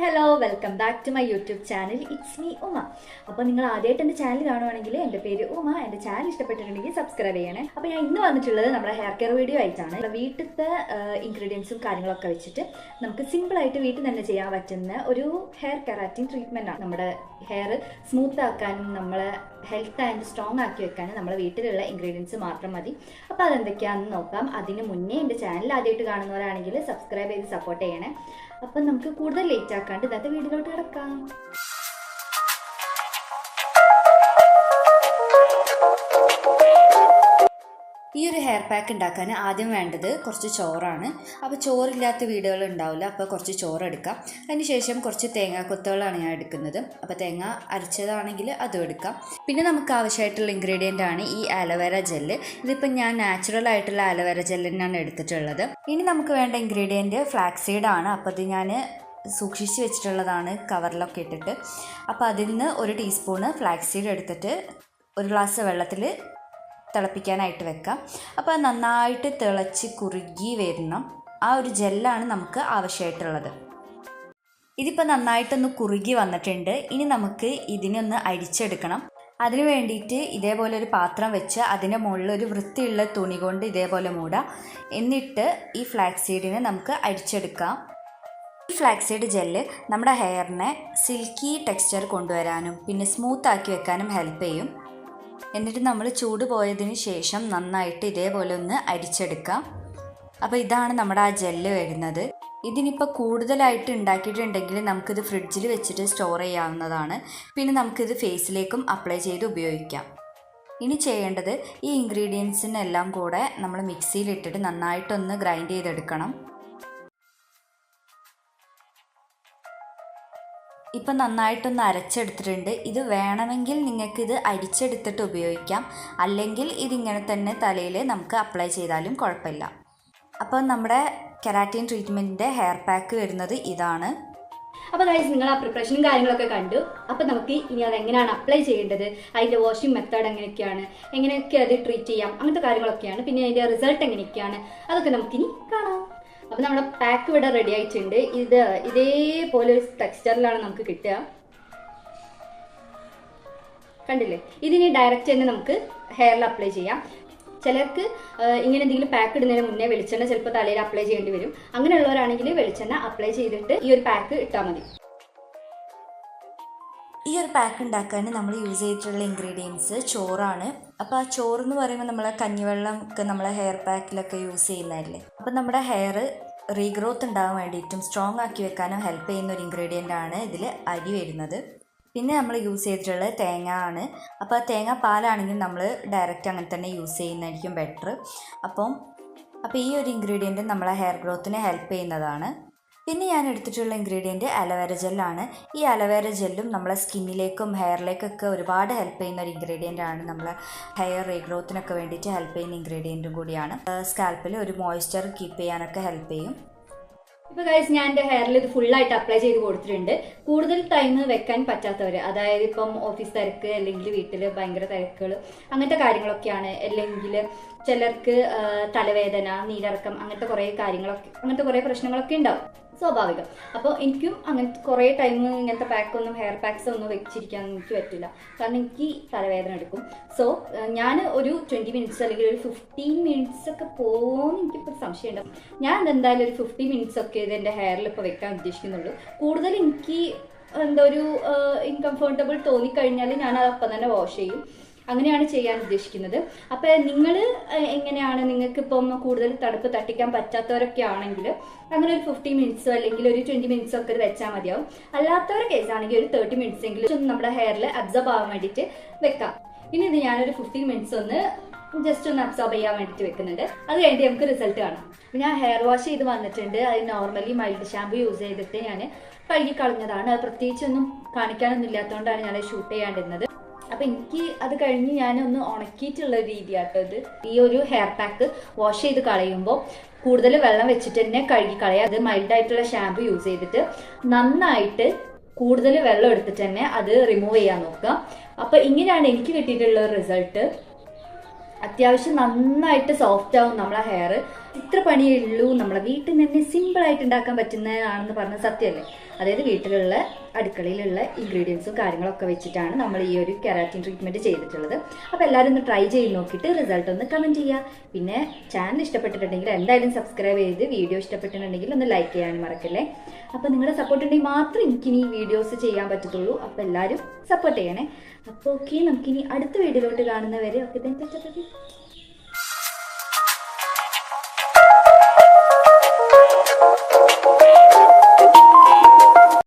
Hello welcome back to my YouTube channel. It's me Uma. അപ്പോൾ നിങ്ങൾ ആദ്യമായിട്ട് എന്റെ ചാനൽ കാണുവാണെങ്കിൽ എന്റെ പേര് ഉമ. എന്റെ ചാനൽ ഇഷ്ടപ്പെട്ടിട്ടുണ്ടെങ്കിൽ സബ്സ്ക്രൈബ് ചെയ്യണേ. അപ്പോൾ ഞാൻ ഇന്ന് വന്നിട്ടുള്ളത് നമ്മുടെ ഹെയർ കെയർ വീഡിയോ ആയിട്ടാണ്. വീട്ടിലത്തെ ഇൻഗ്രീഡിയൻസും കാര്യങ്ങളൊക്കെ വെച്ചിട്ട് നമുക്ക് സിമ്പിളായിട്ട് വീട്ടിൽ തന്നെ ചെയ്യാൻ പറ്റുന്ന ഒരു ഹെയർ കെറാറ്റിൻ ട്രീറ്റ്മെന്റാണ് നമ്മുടെ ഹെയർ സ്മൂത്ത് ആക്കാനും നമ്മളെ ഹെൽത്ത് ആൻഡ് സ്ട്രോങ് ആക്കി വെക്കാനും നമ്മുടെ വീട്ടിലുള്ള ഇൻഗ്രീഡിയൻസ് മാത്രം മതി. അപ്പോൾ അതെന്തൊക്കെയാണെന്ന് നോക്കാം. അതിന് മുന്നേ എന്റെ ചാനൽ ആദ്യമായിട്ട് കാണുന്നവരാണെങ്കിൽ സബ്സ്ക്രൈബ് ചെയ്ത് സപ്പോർട്ട് ചെയ്യണേ. അപ്പം നമുക്ക് കൂടുതൽ ലേറ്റ് ആക്കാണ്ട് ഇന്നത്തെ വീഡിയോയിലോട്ട് കിടക്കാം. ഈ ഒരു ഹെയർ പാക്ക് ഉണ്ടാക്കാൻ ആദ്യം വേണ്ടത് കുറച്ച് ചോറാണ്. അപ്പോൾ ചോറില്ലാത്ത വീടുകൾ ഉണ്ടാവില്ല അപ്പോൾ കുറച്ച് ചോറ് എടുക്കാം. അതിന് ശേഷം കുറച്ച് തേങ്ങാക്കൊത്തുകളാണ് ഞാൻ എടുക്കുന്നത്. അപ്പോൾ തേങ്ങ അരച്ചതാണെങ്കിൽ അതും എടുക്കാം. പിന്നെ നമുക്ക് ആവശ്യമായിട്ടുള്ള ഇൻഗ്രീഡിയന്റ് ആണ് ഈ അലോവേര ജെല്ല് ഇതിപ്പോൾ ഞാൻ നാച്ചുറൽ ആയിട്ടുള്ള അലോവേര ജെല്ല് തന്നെയാണ് എടുത്തിട്ടുള്ളത്. ഇനി നമുക്ക് വേണ്ട ഇൻഗ്രീഡിയന്റ് ആണ്. അപ്പോൾ അത് ഞാൻ സൂക്ഷിച്ച് വെച്ചിട്ടുള്ളതാണ് കവറിലൊക്കെ ഇട്ടിട്ട്. അപ്പോൾ അതിൽ നിന്ന് ഒരു ടീസ്പൂണ് ഫ്ലാക്സീഡ് എടുത്തിട്ട് ഒരു ഗ്ലാസ് വെള്ളത്തിൽ തിളപ്പിക്കാനായിട്ട് വെക്കാം. അപ്പോൾ നന്നായിട്ട് തിളച്ച് കുറുകി വരണം. ആ ഒരു ജെല്ലാണ് നമുക്ക് ആവശ്യമായിട്ടുള്ളത്. ഇതിപ്പോൾ നന്നായിട്ടൊന്ന് കുറുകി വന്നിട്ടുണ്ട്. ഇനി നമുക്ക് ഇതിനൊന്ന് അരിച്ചെടുക്കണം. അതിന് വേണ്ടിയിട്ട് ഇതേപോലെ ഒരു പാത്രം വെച്ച് അതിന്റെ മുകളിൽ ഒരു വൃത്തിയുള്ള തുണി കൊണ്ട് ഇതേപോലെ മൂടാം. എന്നിട്ട് ഈ ഫ്ലാക്സ് സീഡിനെ നമുക്ക് അരിച്ചെടുക്കാം. ഈ ഫ്ലാക്സീഡ് ജെല്ല് നമ്മുടെ ഹെയറിനെ സിൽക്കി ടെക്സ്ചർ കൊണ്ടുവരാനും പിന്നെ സ്മൂത്ത് ആക്കി വെക്കാനും ഹെൽപ്പ് ചെയ്യും. എന്നിട്ട് നമ്മൾ ചൂട് പോയതിന് ശേഷം നന്നായിട്ട് ഇതേപോലെ ഒന്ന് അരിച്ചെടുക്കാം. അപ്പോൾ ഇതാണ് നമ്മുടെ ആ ജെല്ല് വരുന്നത്. ഇതിനിപ്പോൾ കൂടുതലായിട്ട് ഉണ്ടാക്കിയിട്ടുണ്ടെങ്കിൽ നമുക്കിത് ഫ്രിഡ്ജിൽ വെച്ചിട്ട് സ്റ്റോർ ചെയ്യാവുന്നതാണ്. പിന്നെ നമുക്കിത് ഫേസിലേക്കും അപ്ലൈ ചെയ്ത് ഉപയോഗിക്കാം. ഇനി ചെയ്യേണ്ടത് ഈ ഇൻഗ്രീഡിയൻസിനെല്ലാം കൂടെ നമ്മൾ മിക്സിയിലിട്ടിട്ട് നന്നായിട്ടൊന്ന് ഗ്രൈൻഡ് ചെയ്തെടുക്കണം. ഇപ്പം നന്നായിട്ടൊന്ന് അരച്ചെടുത്തിട്ടുണ്ട്. ഇത് വേണമെങ്കിൽ നിങ്ങൾക്ക് ഇത് അരിച്ചെടുത്തിട്ട് ഉപയോഗിക്കാം. അല്ലെങ്കിൽ ഇതിങ്ങനെ തന്നെ തലയിൽ നമുക്ക് അപ്ലൈ ചെയ്താലും കുഴപ്പമില്ല. അപ്പോൾ നമ്മുടെ കെരാറ്റിൻ ട്രീറ്റ്മെന്റിന്റെ ഹെയർ പാക്ക് വരുന്നത് ഇതാണ്. അപ്പോൾ അതായത് നിങ്ങൾ ആ പ്രിപ്പറേഷനും കാര്യങ്ങളൊക്കെ കണ്ടു. അപ്പോൾ നമുക്ക് ഇനി അത് എങ്ങനെയാണ് അപ്ലൈ ചെയ്യേണ്ടത്? അതിന്റെ വാഷിംഗ് മെത്തേഡ് എങ്ങനെയൊക്കെയാണ്? എങ്ങനെയൊക്കെ അത് ട്രീറ്റ് ചെയ്യാം? അങ്ങനത്തെ കാര്യങ്ങളൊക്കെയാണ്. പിന്നെ അതിന്റെ റിസൾട്ട് എങ്ങനെയൊക്കെയാണ്? അതൊക്കെ നമുക്കിനി കാണാം. അപ്പോൾ നമ്മുടെ പാക്ക് ഇവിടെ റെഡി ആയിട്ടുണ്ട്. ഇത് ഇതേപോലെ ഒരു ടെക്സ്ചറിലാണ് നമുക്ക് കിട്ടുക. കണ്ടില്ലേ? ഇതിനി ഡയറക്റ്റ് തന്നെ നമുക്ക് ഹെയറിൽ അപ്ലൈ ചെയ്യാം. ചിലർക്ക് ഇങ്ങനെ എന്തെങ്കിലും പാക്ക് ഇടുന്നതിന് മുന്നേ വെളിച്ചെണ്ണ ചിലപ്പോൾ തലയിൽ അപ്ലൈ ചെയ്യേണ്ടി വരും. അങ്ങനെയുള്ളവരാണെങ്കിൽ വെളിച്ചെണ്ണ അപ്ലൈ ചെയ്തിട്ട് ഈ ഒരു പാക്ക് ഇട്ടാൽ മതി. ഈ ഒരു പാക്ക് ഉണ്ടാക്കാൻ നമ്മൾ യൂസ് ചെയ്തിട്ടുള്ള ഇൻഗ്രീഡിയൻസ് ചോറാണ്. അപ്പോൾ ആ ചോറ് എന്ന് പറയുമ്പോൾ നമ്മളെ കഞ്ഞിവെള്ളം ഒക്കെ നമ്മൾ ഹെയർ പാക്കിലൊക്കെ യൂസ് ചെയ്യുന്നതല്ലേ? അപ്പോൾ നമ്മുടെ ഹെയർ റീഗ്രോത്ത് ഉണ്ടാകാൻ വേണ്ടിയിട്ടും സ്ട്രോങ് ആക്കി വെക്കാനും ഹെൽപ്പ് ചെയ്യുന്ന ഒരു ഇൻഗ്രീഡിയന്റ് ആണ് ഇതിൽ അരി വരുന്നത്. പിന്നെ നമ്മൾ യൂസ് ചെയ്തിട്ടുള്ളത് തേങ്ങ ആണ്. അപ്പോൾ ആ തേങ്ങ പാലാണെങ്കിൽ നമ്മൾ ഡയറക്റ്റ് അങ്ങനെ തന്നെ യൂസ് ചെയ്യുന്നതായിരിക്കും ബെറ്റർ അപ്പം അപ്പോൾ ഈ ഒരു ഇൻഗ്രീഡിയന്റ് നമ്മളെ ഹെയർ ഗ്രോത്തിന് ഹെൽപ്പ് ചെയ്യുന്നതാണ്. പിന്നെ ഞാൻ എടുത്തിട്ടുള്ള ഇൻഗ്രീഡിയന്റ് അലവേര ജെല്ലാണ് ഈ അലവേര ജെല്ലും നമ്മളെ സ്കിന്നിലേക്കും ഹെയറിലേക്കൊക്കെ ഒരുപാട് ഹെൽപ്പ് ചെയ്യുന്ന ഒരു ഇൻഗ്രീഡിയന്റ് ആണ്. നമ്മളെ ഹെയർ റീഗ്രോത്തിനൊക്കെ വേണ്ടിയിട്ട് ഹെൽപ്പ് ചെയ്യുന്ന ഇൻഗ്രീഡിയന്റും കൂടിയാണ്. സ്കാൽപ്പിൽ ഒരു മോയ്സ്ചർ കീപ്പ് ചെയ്യാനൊക്കെ ഹെൽപ്പ് ചെയ്യും. ഇപ്പൊ ഗൈസ് ഞാൻ എന്റെ ഹെയറിൽ ഇത് ഫുള്ളായിട്ട് അപ്ലൈ ചെയ്ത് കൊടുത്തിട്ടുണ്ട്. കൂടുതൽ ടൈം വെക്കാൻ പറ്റാത്തവർ അതായത് ഇപ്പം ഓഫീസ് തിരക്ക് അല്ലെങ്കിൽ വീട്ടിൽ ഭയങ്കര തിരക്കുകൾ അങ്ങനത്തെ കാര്യങ്ങളൊക്കെയാണ്. അല്ലെങ്കിൽ ചിലർക്ക് തലവേദന നീരിറക്കം അങ്ങനത്തെ കുറേ കാര്യങ്ങളൊക്കെ അങ്ങനത്തെ കുറേ പ്രശ്നങ്ങളൊക്കെ ഉണ്ടാവും. സ്വാഭാവികം. അപ്പോൾ എനിക്കും അങ്ങനത്തെ കുറേ ടൈം ഇങ്ങനത്തെ പാക്കൊന്നും ഹെയർ പാക്സ് ഒന്നും വെച്ചിരിക്കാൻ എനിക്ക് പറ്റില്ല. കാരണം എനിക്ക് തലവേദന എടുക്കും. സോ ഞാൻ ഒരു ട്വന്റി മിനിറ്റ്സ് അല്ലെങ്കിൽ ഒരു ഫിഫ്റ്റീൻ മിനിറ്റ്സ് ഒക്കെ പോകുമെന്ന് എനിക്കിപ്പോൾ സംശയമുണ്ട്. ഞാൻ എന്തായാലും ഒരു ഫിഫ്റ്റി മിനിറ്റ്സ് ഒക്കെ ഇത് എന്റെ ഹെയറിൽ ഇപ്പോൾ വെക്കാൻ ഉദ്ദേശിക്കുന്നുള്ളൂ. കൂടുതൽ എനിക്ക് എന്താ ഒരു ഇൻകംഫർട്ടബിൾ തോന്നിക്കഴിഞ്ഞാൽ ഞാൻ അത് അപ്പം തന്നെ വാഷ് ചെയ്യും. അങ്ങനെയാണ് ചെയ്യാൻ ഉദ്ദേശിക്കുന്നത്. അപ്പോൾ നിങ്ങൾ എങ്ങനെയാണ് നിങ്ങൾക്ക് ഇപ്പം കൂടുതൽ തണുപ്പ് തട്ടിക്കാൻ പറ്റാത്തവരൊക്കെ ആണെങ്കിൽ അങ്ങനെ ഒരു ഫിഫ്റ്റി മിനിറ്റ്സോ അല്ലെങ്കിൽ ഒരു ട്വന്റി മിനിറ്റ്സോ ഒക്കെ വെച്ചാൽ മതിയാവും. കേസ് ആണെങ്കിൽ ഒരു തേർട്ടി മിനിറ്റ്സ് എങ്കിലും നമ്മുടെ ഹെയറിൽ അബ്സോർബ് ആവാൻ വേണ്ടിയിട്ട് വെക്കാം. ഇനി ഇത് ഞാനൊരു ഫിഫ്റ്റീൻ മിനിറ്റ്സ് ഒന്ന് ജസ്റ്റ് ഒന്ന് അബ്സോർബ് ചെയ്യാൻ വേണ്ടിയിട്ട് വെക്കുന്നുണ്ട്. അത് കഴിഞ്ഞിട്ട് നമുക്ക് റിസൾട്ട് കാണാം. ഞാൻ ഹെയർ വാഷ് ചെയ്ത് വന്നിട്ടുണ്ട്. അത് നോർമലി മൈൽഡ് ഷാമ്പു യൂസ് ചെയ്തിട്ട് ഞാൻ കഴുകി കളഞ്ഞതാണ്. അത് പ്രത്യേകിച്ചൊന്നും കാണിക്കാനൊന്നും ഇല്ലാത്തതുകൊണ്ടാണ് ഞാൻ ഷൂട്ട് ചെയ്യാണ്ടിരുന്നത്. അപ്പൊ എനിക്ക് അത് കഴിഞ്ഞ് ഞാൻ ഒന്ന് ഉണക്കിയിട്ടുള്ള രീതിയാട്ടോ ഇത്. ഈ ഒരു ഹെയർ പാക്ക് വാഷ് ചെയ്ത് കളയുമ്പോൾ കൂടുതൽ വെള്ളം വെച്ചിട്ട് തന്നെ കഴുകി കളയുക അത് മൈൽഡ് ആയിട്ടുള്ള ഷാമ്പു യൂസ് ചെയ്തിട്ട് നന്നായിട്ട് കൂടുതൽ വെള്ളം എടുത്തിട്ട് തന്നെ അത് റിമൂവ് ചെയ്യാൻ നോക്കുക. അപ്പൊ ഇങ്ങനെയാണ് എനിക്ക് കിട്ടിയിട്ടുള്ള റിസൾട്ട് അത്യാവശ്യം നന്നായിട്ട് സോഫ്റ്റ് ആവും നമ്മളെ ഹെയർ ഇത്ര പണിയേ ഉള്ളൂ. നമ്മളെ വീട്ടിൽ നിന്ന് സിമ്പിൾ ആയിട്ട് ഉണ്ടാക്കാൻ പറ്റുന്നതാണെന്ന് പറഞ്ഞ സത്യമല്ലേ? അതായത് വീട്ടിലുള്ള അടുക്കളയിലുള്ള ഇൻഗ്രീഡിയൻസും കാര്യങ്ങളൊക്കെ വെച്ചിട്ടാണ് നമ്മൾ ഈ ഒരു കെരാറ്റിൻ ട്രീറ്റ്മെന്റ് ചെയ്തിട്ടുള്ളത്. അപ്പോൾ എല്ലാവരും ഒന്ന് ട്രൈ ചെയ്ത് നോക്കിയിട്ട് റിസൾട്ട് ഒന്ന് കമന്റ് ചെയ്യുക പിന്നെ ചാനൽ ഇഷ്ടപ്പെട്ടിട്ടുണ്ടെങ്കിൽ എന്തായാലും സബ്സ്ക്രൈബ് ചെയ്ത് വീഡിയോ ഇഷ്ടപ്പെട്ടിട്ടുണ്ടെങ്കിൽ ഒന്ന് ലൈക്ക് ചെയ്യാൻ മറക്കല്ലേ? അപ്പോൾ നിങ്ങളുടെ സപ്പോർട്ട് ഉണ്ടെങ്കിൽ മാത്രം എനിക്കിനി വീഡിയോസ് ചെയ്യാൻ പറ്റത്തുള്ളൂ. അപ്പോൾ എല്ലാവരും സപ്പോർട്ട് ചെയ്യണേ. അപ്പോൾ ഓക്കെ നമുക്കിനി അടുത്ത വീഡിയോയിലോട്ട് കാണുന്നവരെ ഓക്കെ